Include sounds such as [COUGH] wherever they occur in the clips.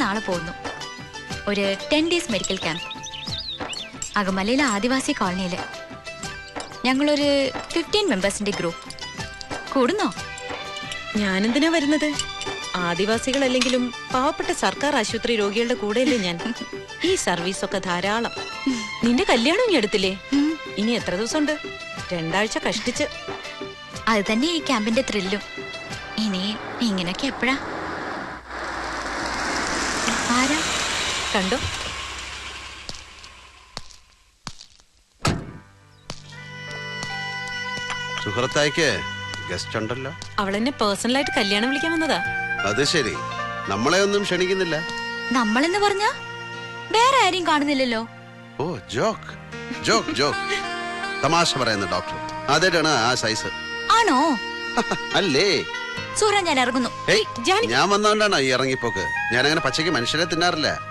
നാളെ പോകുന്നു. ഒരു ടെൻ ഡേയ്സ് മെഡിക്കൽ ക്യാമ്പ് അകമലയിലെ ആദിവാസി കോളനിയിൽ ഞങ്ങളൊരു ഫിഫ്റ്റീൻ മെമ്പേഴ്സിന്റെ ഗ്രൂപ്പ് കൂടുന്നോ? ഞാനെന്തിനാ വരുന്നത്? ആദിവാസികളല്ലെങ്കിലും പാവപ്പെട്ട സർക്കാർ ആശുപത്രി രോഗികളുടെ കൂടെയല്ലേ ഞാൻ. [LAUGHS] ഈ സർവീസ് ഒക്കെ ധാരാളം. നിന്റെ കല്യാണം ഇനി എടുത്തില്ലേ? ഇനി എത്ര ദിവസമുണ്ട്? രണ്ടാഴ്ച കഷ്ടിച്ച്. അത് തന്നെ ഈ ക്യാമ്പിന്റെ ത്രില്ലും ഇനി ഇങ്ങനെയൊക്കെ എപ്പോഴാ? ആരാ? കണ്ടോ? സുഹൃത്തായിക്ക് ഗസ്റ്റ് ഉണ്ടല്ലോ. അവളെന്നെ പേഴ്സണലായിട്ട് കല്യാണം വിളിക്കാൻ വന്നതാ. അത് ശരി. നമ്മളെ ഒന്നും ക്ഷണിക്കുന്നില്ല. നമ്മളെന്ന് പറഞ്ഞ? വേറെ ആരെയും കാണുന്നില്ലല്ലോ. Oh joke. Joke joke. തമാശ പറയുന്ന ഡോക്ടർ. ആദ്യമായിട്ടാണ് ആ സൈസ് ആണോ? [LAUGHS] അല്ലേ? സൂറാ ഞാൻ ഇറങ്ങുന്നു. ഏയ് ജാനകി. ഞാൻ വന്നോണ്ടാണോ ഈ ഇറങ്ങിപ്പോക്ക്. ഞാൻ അങ്ങനെ പച്ചയ്ക്ക് മനുഷ്യരെ തിന്നാറില്ല.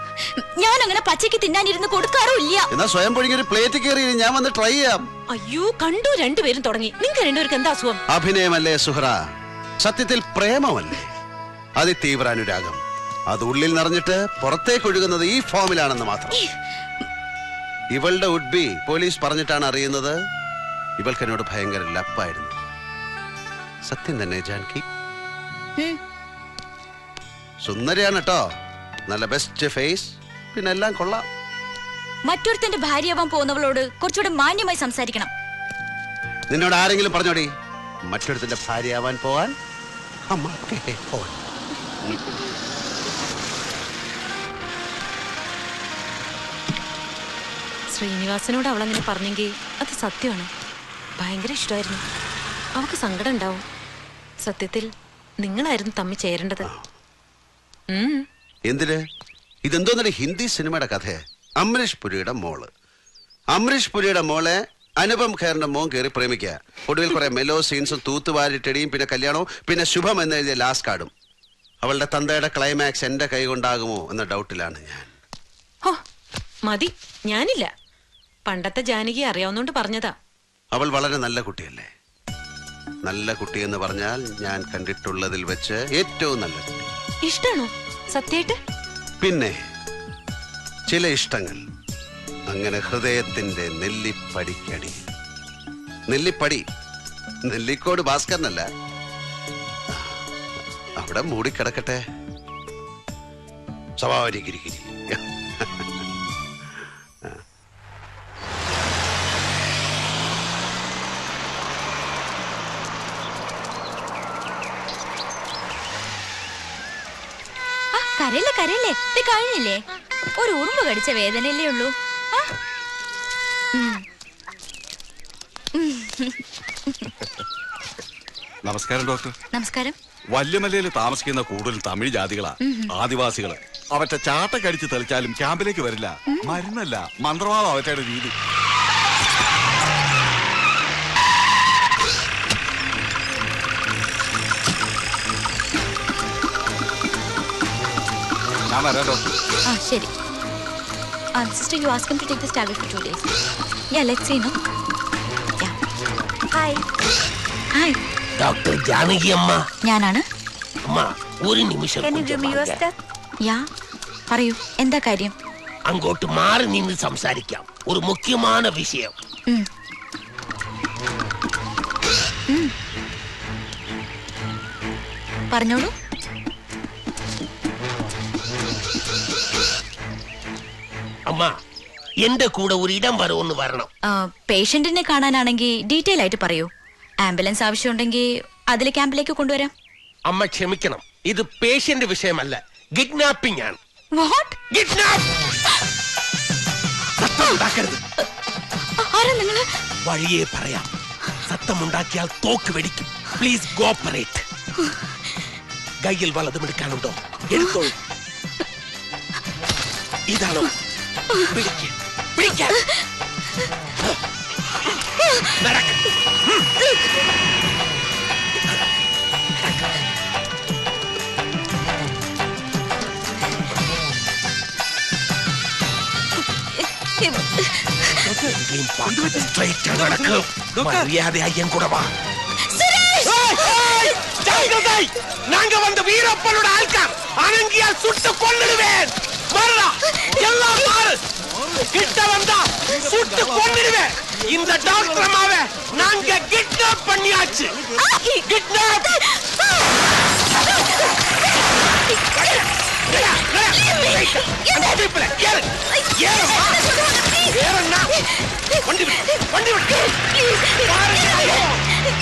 ഞാൻ അങ്ങനെ പച്ചയ്ക്ക് തിന്നാനിരുന്ന് കൊടുക്കാറുമില്ല. എന്നാ സ്വയം പൊഴിഞ്ഞ ഒരു പ്ലേറ്റ് കയറി ഞാൻ വന്ന് ട്രൈ ചെയ്യാം. അയ്യോ കണ്ടു രണ്ടുപേരും തുടങ്ങി. നിങ്ങൾ രണ്ടുപേർക്ക് എന്താ അസുഖം? അഭിനയമല്ലേ സുഹ്ര സത്യത്തിൽ പ്രേമമല്ലേ? അതിതീവ്ര അനുരാഗം. അത് ഉള്ളിൽ നിറഞ്ഞിട്ട് പുറത്തേക്ക് ഒഴുകുന്നത് ഈ ഫോമിലാണെന്ന് മാത്രം. ഇവളുടെ ഉഡ്ബി പോലീസ് പറഞ്ഞിട്ടാണ് അറിയുന്നത്. ഇവൾക്ക് എന്നോട് ഭയങ്കര ലപ്പായിരുന്നു. സത്യം തന്നെ ജാൻകി. സുന്ദരിയാണ് കേട്ടോ നല്ല ബെസ്റ്റ് ഫേസ് പിന്നെ എല്ലാം കൊള്ളാം. മറ്റൊരുത്തന്റെ ഭാര്യയാവാൻ പോകുന്നവളോട് കുറച്ചുകൂടെ മാന്യമായി സംസാരിക്കണം. നിന്നോട് ആരെങ്കിലും പറഞ്ഞോടി? മറ്റൊരുത്തന്റെ ഭാര്യയാവാൻ പോവാൻ. ശ്രീനിവാസനോട് അവളങ്ങനെ പറഞ്ഞെങ്കിൽ അത് സത്യമാണ്. ഭയങ്കര ഇഷ്ടമായിരുന്നു. അവക്ക് സങ്കടം ഉണ്ടാവും. സത്യത്തിൽ നിങ്ങളായിരുന്നു തമ്മി ചേരേണ്ടത്. എന്തിന്? ഇതെന്തോന്നൊരു ഹിന്ദി സിനിമയുടെ കഥ അമരീഷ് പുരിയുടെ മോൾ. അമരീഷ് പുരിയുടെ മോളെ അനുപം ഖേറിന്റെ മോൻ കയറി പ്രേമിക്കുക ഒടുവിൽ കുറെ മെലോ സീൻസും തൂത്തുവാരിട്ടടിയും പിന്നെ കല്യാണവും പിന്നെ ശുഭം എന്ന് എഴുതിയ ലാസ്റ്റ് കാർഡും അവളുടെ തന്തയുടെ ക്ലൈമാക്സ് എന്റെ കൈ കൊണ്ടാകുമോ എന്ന ഡൗട്ടിലാണ് ഞാൻ. ഹോ മതി. ഞാനില്ല. പണ്ടത്തെ ജാനകി അറിയാവുന്നോണ്ട് പറഞ്ഞതാ. അവൾ വളരെ നല്ല കുട്ടിയല്ലേ? നല്ല കുട്ടി എന്ന് പറഞ്ഞാൽ ഞാൻ കണ്ടിട്ടുള്ളതിൽ വെച്ച് ഏറ്റവും നല്ല കുട്ടി. ഇഷ്ടാണോ? സത്യായിട്ട് പിന്നെ ചില ഇഷ്ടങ്ങൾ അങ്ങനെ ഹൃദയത്തിന്റെ നെല്ലിപ്പടിക്കടി. നെല്ലിപ്പടി. നെല്ലിക്കോട് ഭാസ്കരനല്ല. അവിടെ മൂടിക്കിടക്കട്ടെ. സ്വഭാവരിക്കിരിക്കും ഗിരിഗിരി. കരയല്ലേ കരയല്ലേ? ഇത് കഴിഞ്ഞില്ലേ? ഒരു ഉറുമ്പ് കടിച്ച വേദനയല്ലേ ഉള്ളൂ. നമസ്കാരം ഡോക്ടർ. നമസ്കാരം. വല്യമലയിൽ താമസിക്കുന്ന കൂടുതൽ തമിഴ് ജാതികളാ ആദിവാസികൾ. അവറ്റ ചാട്ട കടിച്ച് തെളിച്ചാലും ക്യാമ്പിലേക്ക് വരില്ല. മരുന്നല്ല മന്ത്രവാദം അവറ്റയുടെ രീതി. ഞാൻ വരാം ആ ശരി. ആ sister you ask him to take this tablet for two days yeah let's see no yeah hi hi doctor Janaki Amma. ഞാനാണ്. അമ്മ ഒരു നിമിഷം യാ പറയൂ എന്താ കാര്യം? അങ്ങോട്ട് മാറി നിന്ന് സംസാരിക്കാം. ഒരു മുഖ്യമായ വിഷയം. പറഞ്ഞോളൂ. അമ്മ എന്റെ കൂടെ ഒരു ഇടം വരുമെന്ന് വരണം. പേഷ്യന്റിനെ കാണാനാണെങ്കിൽ ഡീറ്റെയിൽ ആയിട്ട് പറയൂ. ആംബുലൻസ് ആവശ്യമുണ്ടെങ്കിൽ അതിൽ ക്യാമ്പിലേക്ക് കൊണ്ടുവരാം. അമ്മ ക്ഷമിക്കണം ഇത് പേഷ്യന്റ് വിഷയമല്ല കിഡ്നാപ്പിംഗ് ആണ്. വാട്ട് വഴിയേ പറയാം. സത്തമുണ്ടാക്കിയാൽ തോക്ക് വെടിക്കും. പ്ലീസ് കോപ്പറേറ്റ് കയ്യിൽ വലതും എടുക്കാനുണ്ടോ? എടുത്തോളൂ. ഇതാണോ? பிடிக்க பிடிக்க நடக்க நாங்க வந்த வீரப்பனோட ஆள்கார் அணங்கியா சுட்டு கொண்டுடுவேன் வரடா. எல்லாம் பாரு கிட்ட வந்தா சுட்டு கொன்னிருவேன் இந்த டாக்டர் அம்மாவை நாங்க கிட்னாப் பண்ணியாச்சு. கிட்னாப்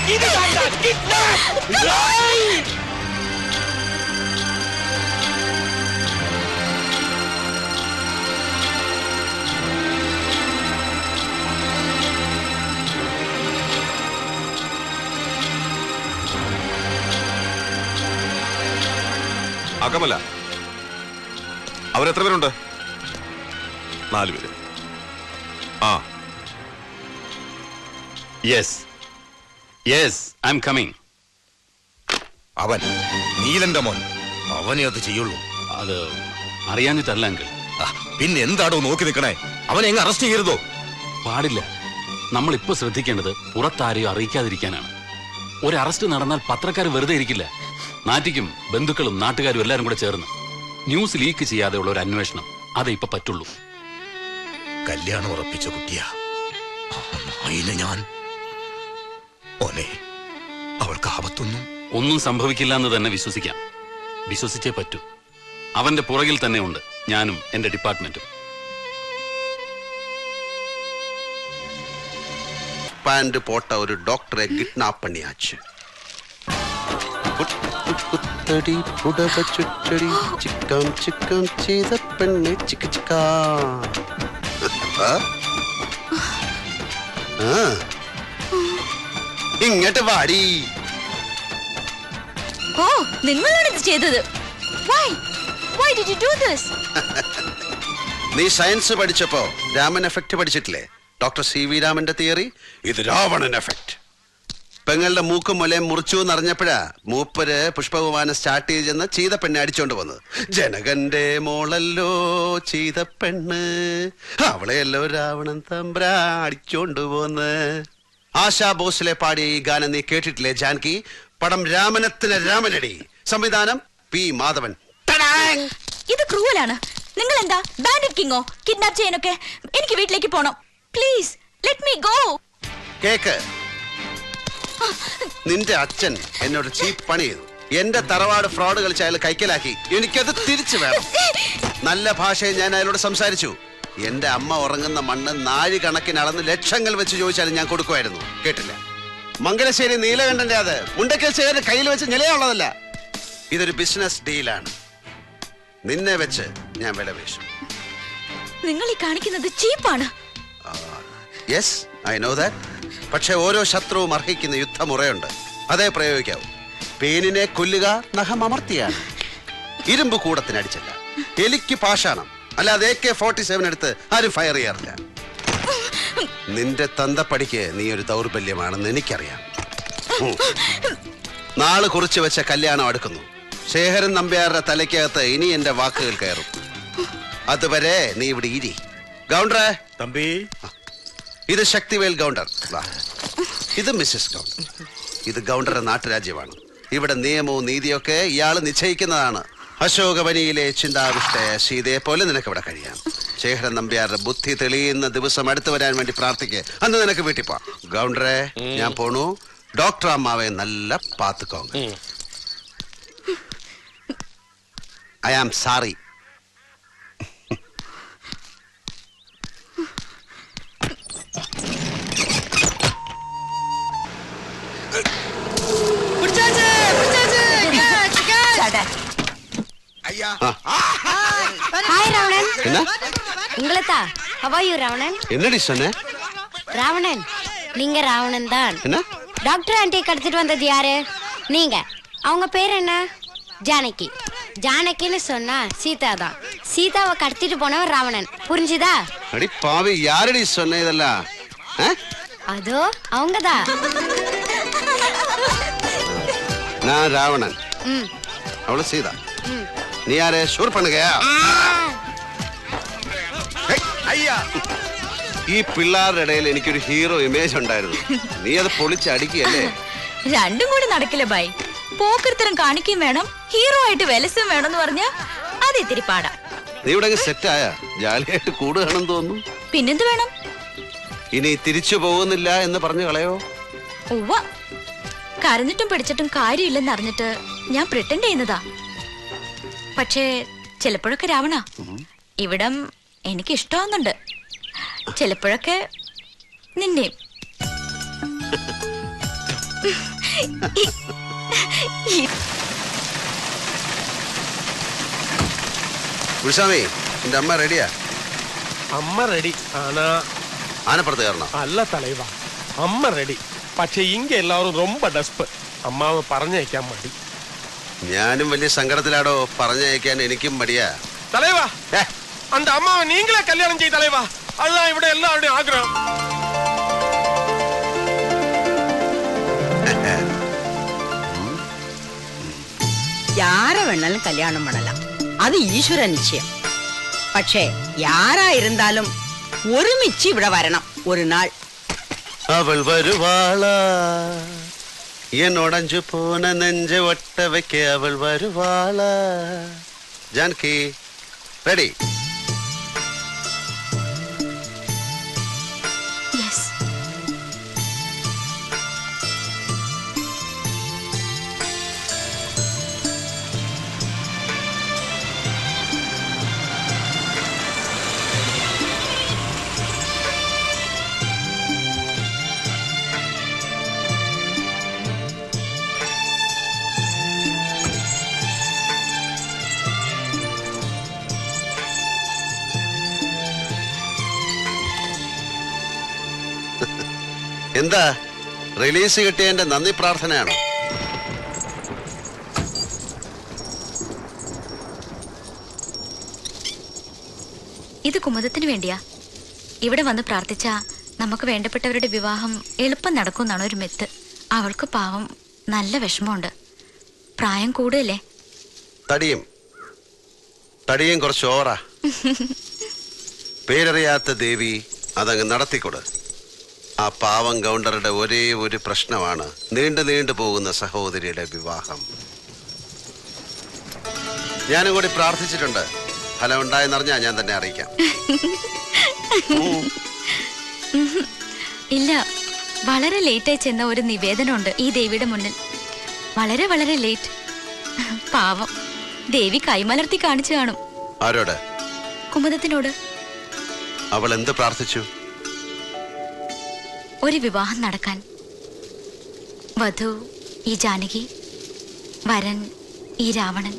இதுதான் கிட்னாப் അകമല. അവരെത്ര പേരുണ്ട്? നാല് പേര്. ആ. Yes yes I'm coming അവൻ നീലന്റെ മോൻ. അവനെ അത് ചെയ്യുള്ളൂ. അത് അറിയാഞ്ഞിട്ടല്ല അങ്കിൾ. പിന്നെ എന്താടോ നോക്കി നിൽക്കണേ? അവനെ എങ്ങ് അറസ്റ്റ് ചെയ്യരുതോ? പാടില്ല. നമ്മൾ ഇപ്പൊ ശ്രദ്ധിക്കേണ്ടത് പുറത്താരെയോ അറിയിക്കാതിരിക്കാനാണ്. ഒരു അറസ്റ്റ് നടന്നാൽ പത്രക്കാർ വെറുതെ ഇരിക്കില്ല. നാറ്റിക്കും ബന്ധുക്കളും നാട്ടുകാരും എല്ലാരും കൂടെ ചേർന്ന് ന്യൂസ് ലീക്ക് ചെയ്യാതെയുള്ള ഒരു അന്വേഷണം അതേ ഇപ്പൊ പറ്റുള്ളൂ. കല്യാണം ഉറപ്പിച്ച കുട്ടിയാ. അതിന് ഞാൻ. ഓനെ അവൾക്ക് ആപത്തൊന്നും ഒന്നും സംഭവിക്കില്ല എന്ന് തന്നെ വിശ്വസിക്കാം. വിശ്വസിച്ചേ പറ്റൂ. അവന്റെ പുറകിൽ തന്നെ ഉണ്ട് ഞാനും എന്റെ ഡിപ്പാർട്ട്മെന്റും. പാന്റ് പോട്ട ഒരു ഡോക്ടറെ കിഡ്നാപ്പ് പണിയാച്ച്. കുത്തടി പുടവ ചുറ്റടി ചിക്കാം ചിക്കാം ചെയ്ത പെണ്ണെ ചിക്ക ചിക്കാ. ഇങ്ങോട്ട് വാടി. ഓ നിങ്ങളാണ് ഇത് ചെയ്തത്. Why why did you do this നീ സയൻസ് പഠിച്ചപ്പോ രാമൻ എഫക്റ്റ് പഠിച്ചിട്ടില്ലേ? ഡോക്ടർ സി വി രാമന്റെ തിയറി? ഇത് രാവണൻ എഫക്ട്. പെങ്ങളുടെ മൂക്കും മുലയും മുറിച്ചു എന്നറിഞ്ഞപ്പോഴാ മൂപ്പര് പുഷ്പവിമാനം സ്റ്റാർട്ട് ചെയ്ത് ചെന്ന് ചീതപ്പെണ്ണെ അടിച്ചോണ്ട് വന്നത്. ജനകന്റെ മോളല്ലോ ചീതപ്പെണ്ണ്. അവളെയല്ലോ രാവണൻ തമ്പ്രാ അടിച്ചോണ്ട് പോന്ന്. ആശാ ഭോസ്ലെ പാടിയ ഈ ഗാനം നീ കേട്ടിട്ടില്ലേ ജാൻകി? പടം രാമനത്തിന് രാമനടി. സംവിധാനം പി മാധവൻ! ഇത് ക്രൂവലാണ്. നിങ്ങൾ എന്താ ബാൻഡിറ്റ് കിങ്ങോ കിഡ്നാപ്പ് ചെയ്യാനൊക്കെ? എനിക്ക് വീട്ടിലേക്ക് പോണം. Please let me go cake. നിന്റെ അച്ഛൻ എന്നോട് ചീപ്പ് പണി ചെയ്തു. എന്റെ തറവാട് ഫ്രോഡ് കളിച്ച് അയാൾ കൈക്കലാക്കി. എനിക്കത് തിരിച്ചു വേണം. നല്ല ഭാഷയിൽ ഞാൻ അയാളോട് സംസാരിച്ചു. എന്റെ അമ്മ ഉറങ്ങുന്ന മണ്ണ് നാഴി കണക്കിന് അളന്ന് ലക്ഷങ്ങൾ വെച്ച് ചോദിച്ചാലും ഞാൻ കൊടുക്കുമായിരുന്നു. കേട്ടില്ല. മംഗലശ്ശേരി നീലകണ്ഠന്റെ അത് മുണ്ടക്കൽ ശേഖരൻ കയ്യിൽ വെച്ച് നിലയുള്ളതല്ല. ഇതൊരു ബിസിനസ് ഡീലാണ് നിന്നെ വെച്ച് ഞാൻ വില വീശും. നിങ്ങൾ ഈ കാണിക്കുന്നത് ചീപ്പാണ്. യെസ് ഐ നോ ദാറ്റ് പക്ഷെ ഓരോ ശത്രുവും അർഹിക്കുന്ന യുദ്ധമുറയുണ്ട്. അതേ പ്രയോഗിക്കാവൂ. പേനിനെ കൊല്ലുക നഖം അമർത്തിയാണ്. ഇരുമ്പ് കൂടത്തിനടിച്ചില്ല എലിക്ക് പാഷാണം. അല്ലാതെ എ കെ ഫോർട്ടി സെവൻ എടുത്ത് ആരും ഫയർ ചെയ്യാറില്ല. നിന്റെ തന്തപ്പടിക്ക് നീ ഒരു ദൗർബല്യമാണെന്ന് എനിക്കറിയാം. നാൾ കുറിച്ച് വെച്ച കല്യാണം അടുക്കുന്നു. ശേഖരൻ നമ്പ്യാരുടെ തലയ്ക്കകത്ത് ഇനി എന്റെ വാക്കുകൾ കയറും. അതുവരെ നീ ഇവിടെ ഇരി. ഗൗണ്ടറേ തമ്പി. ഇത് ശക്തിവേൽ ഗൗണ്ടർ. ഇത് മിസ്സസ് ഗൗണ്ടർ. ഇത് ഗൗണ്ടറുടെ നാട്ടുരാജ്യമാണ്. ഇവിടെ നിയമവും നീതിയൊക്കെ ഇയാൾ നിശ്ചയിക്കുന്നതാണ്. അശോകവനിയിലെ ചിന്താവിഷ്ടയ സീതയെ പോലെ നിനക്ക് ഇവിടെ കഴിയാം. ശേഖരൻ നമ്പ്യാരുടെ ബുദ്ധി തെളിയുന്ന ദിവസം അടുത്തു വരാൻ വേണ്ടി പ്രാർത്ഥിക്കേ. അന്ന് നിനക്ക് വീട്ടിൽ പോവാം. ഗൗണ്ടറെ ഞാൻ പോണു. ഡോക്ടർ അമ്മാവെ നല്ല പാത്തുക്കോങ്ക I am sorry. Hi Ravanan என்ன? உங்களைத்தா? ஹவாயு ராவணன் என்னடி சொன்ன? ராவணன் நீங்க ராவணன் தான். என்ன? டாக்டர் ஆண்டி கடத்திட்டு வந்தது யாரு? நீங்க. அவங்க பேர் என்ன? ஜானகி. ஜானகின்னு சொன்னா சீதா தான். சீதாவை கடத்திட்டு போனவன் ராவணன் புரிஞ்சுதா? அடி பாவி யாரடி சொன்ன இதெல்லாம்? அதோ அவங்கதான். நான் ராவணன் ம் அவளு சீதா நீ யாரு ஷூர் பண்ணுங்கயா അയ്യാ ഈ പിള്ളേരുടെ ഇടയിൽ എനിക്കൊരു ഹീറോ ഇമേജ് ഉണ്ടായിരുന്നു നീ അത് പൊളിച്ച് അടിക്കുകയല്ലേ രണ്ടും കൂടി നടക്കില്ല ബൈ പോക്കരത്തരം കാണിക്കുകയും വേണം ഹീറോ ആയിട്ട് വിലസും വേണം എന്ന് പറഞ്ഞ അത് ഇത്തിരി പാടാ നീ ഇവിടെ സെറ്റായ ജാലിയായിട്ട് കൂടുകയാണെന്ന് തോന്നുന്നു പിന്നെന്ത് വേണം ഇനി തിരിച്ചു പോകുന്നില്ല എന്ന് പറഞ്ഞു കളയോ ഉവ്വ കരഞ്ഞിട്ടും പിടിച്ചിട്ടും കാര്യമില്ലെന്ന് അറിഞ്ഞിട്ട് ഞാൻ പ്രിട്ടൻഡ് ചെയ്യുന്നതാ. പക്ഷേ ചിലപ്പോഴൊക്കെ രാവണ ഇവിടം എനിക്ക് ഇഷ്ടമാവുന്നുണ്ട് ചിലപ്പോഴൊക്കെ നിന്നെയും ഗുരുസ്വാമി എന്റെ അമ്മ റെഡിയാ അമ്മ റെഡി ആനാ ആനപ്പുറത്ത് കയറണം. അല്ല തലൈവ അമ്മ റെഡി പക്ഷെ ഇങ്ക എല്ലാവരും ரொம்ப ഡസ്പ് അമ്മാവ് പറഞ്ഞയക്കാൻ മടി. ഞാനും വലിയ സങ്കടത്തിലാടോ പറഞ്ഞയക്കാൻ എനിക്കും മടിയാ. തലൈവാ. അന്റെ അമ്മാവ് നീങ്ങളെ കല്യാണം ചെയ്യ തലൈവാ. അതാ ഇവിടെ എല്ലാവരുടെയും ആഗ്രഹം. யார வேணாலும் കല്യാണം பண்ணலாம் അത് ഈശ്വര നിശ്ചയം. പക്ഷേ യാരായിരുന്നാലും ഒരുമിച്ച് ഇവിടെ വരണം. ഒരു നാൾ. അവൾ വരുവാളാ എന്നോടഞ്ചു പോന നെഞ്ച ഒട്ട വെക്ക അവൾ വരുവാളാ ജാൻകി റെഡി യെസ് എന്താ? റിലീസ് കിട്ടിയതിന്റെ നന്ദി പ്രാർത്ഥനയാണോ? ഇത് കുമുദത്തിന് വേണ്ടിയാ. ഇവിടെ വന്ന് പ്രാർത്ഥിച്ച നമുക്ക് വേണ്ടപ്പെട്ടവരുടെ വിവാഹം എളുപ്പം നടക്കുമെന്നാണ് ഒരു മെത്ത്. അവൾക്ക് പാവം നല്ല വിഷമമുണ്ട്. പ്രായം കൂടുതലേ? തടിയും. തടിയും കുറച്ച് ഓവറാ. [LAUGHS] പേരറിയാത്ത ദേവി അതങ്ങ് നടത്തിക്കൊട്. ആ പാവം ഗൗണ്ടറുടെ ഒരേ ഒരു പ്രശ്നമാണ് നീണ്ടു നീണ്ടു പോകുന്ന സഹോദരിയുടെ വിവാഹം. ഞാനും കൂടി പ്രാർത്ഥിച്ചിട്ടുണ്ട്. ഫലം ഉണ്ടായെന്നറിഞ്ഞാ ഞാൻ തന്നെ അറിയിക്കാം. ഇല്ല വളരെ ലേറ്റായി ചെന്ന ഒരു നിവേദനമുണ്ട് ഈ ദേവിയുടെ മുന്നിൽ. വളരെ വളരെ ലേറ്റ് പാവം. ദേവി കൈമലർത്തി കാണിച്ചു കാണും. ആരോട്? കുമുദത്തിനോട് അവൾ എന്ത് പ്രാർത്ഥിച്ചു? ഒരു വിവാഹം നടക്കാൻ. വധു ഈ ജാനകി വരൻ ഈ രാവണൻ.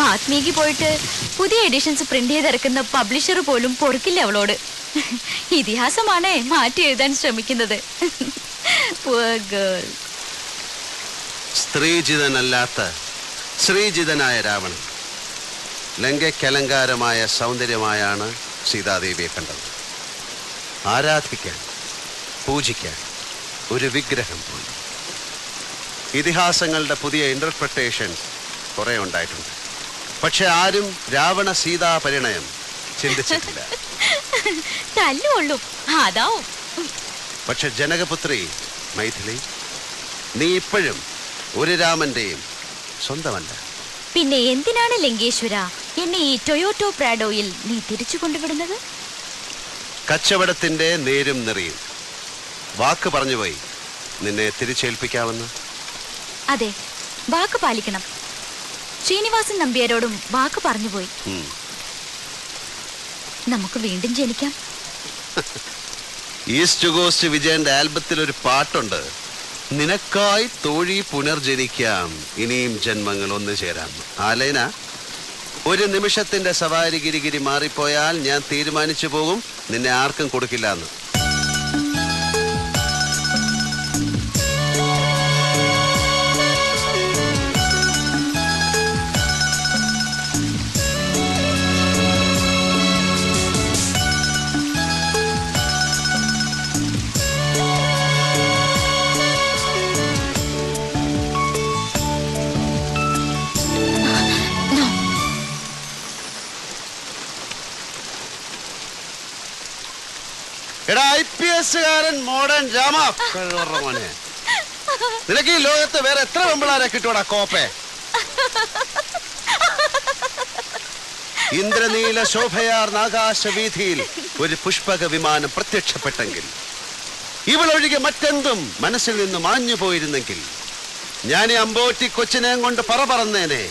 വാത്മീകി പോയിട്ട് പുതിയ എഡിഷൻസ് പ്രിന്റ് ചെയ്തിറക്കുന്ന പബ്ലിഷർ പോലും പൊറുക്കില്ല അവളോട്. [LAUGHS] ഇതിഹാസമാണേ മാറ്റി എഴുതാൻ ശ്രമിക്കുന്നത്. [LAUGHS] സ്ത്രീജിതനല്ലാത്ത ശ്രീജിതനായ രാവണൻ. ലങ്കയ്ക്കലങ്കാരമായ സൗന്ദര്യമായാണ് സീതാദേവിയെ കണ്ടത്. ആരാധിക്കാൻ പൂജിക്കാൻ ഒരു വിഗ്രഹം പോലും. ഇതിഹാസങ്ങളുടെ പുതിയ ഇന്റർപ്രിട്ടേഷൻ കുറെ ഉണ്ടായിട്ടുണ്ട്. പക്ഷെ ആരും രാവണ സീതാ പരിണയം ചിന്തിച്ചിട്ടില്ല. [LAUGHS] [LAUGHS] അതാവും. പക്ഷെ ജനകപുത്രി മൈഥിലി നീ ഇപ്പോഴും ഒരു രാമന്റെയും സ്വന്തമല്ല. പിന്നെ എന്തിനാണ് ലങ്കേശ്വര എന്നെ ഈ ടൊയോട്ടോ പ്രാഡോയിൽ നീ തിരിച്ചു കൊണ്ടുവിടുന്നത്? കച്ചവടത്തിന്റെ നേരും നിറയും. വാക്ക് പറഞ്ഞുപോയി നിന്നെ തിരിച്ചേൽപ്പിക്കാമെന്ന്. അതെ വാക്ക് പാലിക്കണം. ശ്രീനിവാസൻ നമ്പ്യാരോടും വാക്ക് പറഞ്ഞുപോയി. നമുക്ക് വീണ്ടും ജനിക്കാം. ഈസ്റ്റ് കോസ്റ്റ് വിജയന്റെ ആൽബത്തിൽ ഒരു പാട്ടുണ്ട്. നിനക്കായി തോഴി പുനർജനിക്കാം. ഇനിയും ജന്മങ്ങൾ ഒന്നു ചേരാം. ആലേന ഒരു നിമിഷത്തിന്റെ സവാരി ഗിരിഗിരി മാറിപ്പോയാൽ ഞാൻ തീരുമാനിച്ചു പോകും. നിന്നെ ആർക്കും കൊടുക്കില്ല എന്ന് എടാ ഐ പി എസ്സുകാരൻ മോഡേൺ രാമ. മോനെ. നിനക്ക് ഈ ലോകത്ത് വേറെ എത്ര പെമ്പിളാരെ കിട്ടൂടാ കോപ്പേ? ഇന്ദ്രനീല ശോഭയാർന്ന ആകാശവീഥിയിൽ ഒരു പുഷ്പക വിമാനം പ്രത്യക്ഷപ്പെട്ടെങ്കിൽ ഇവളൊഴികെ മറ്റെന്തും മനസ്സിൽ നിന്ന് മാഞ്ഞു പോയിരുന്നെങ്കിൽ ഞാൻ അമ്പോറ്റി കൊച്ചിനെയും കൊണ്ട് പറ പറന്നേനെ.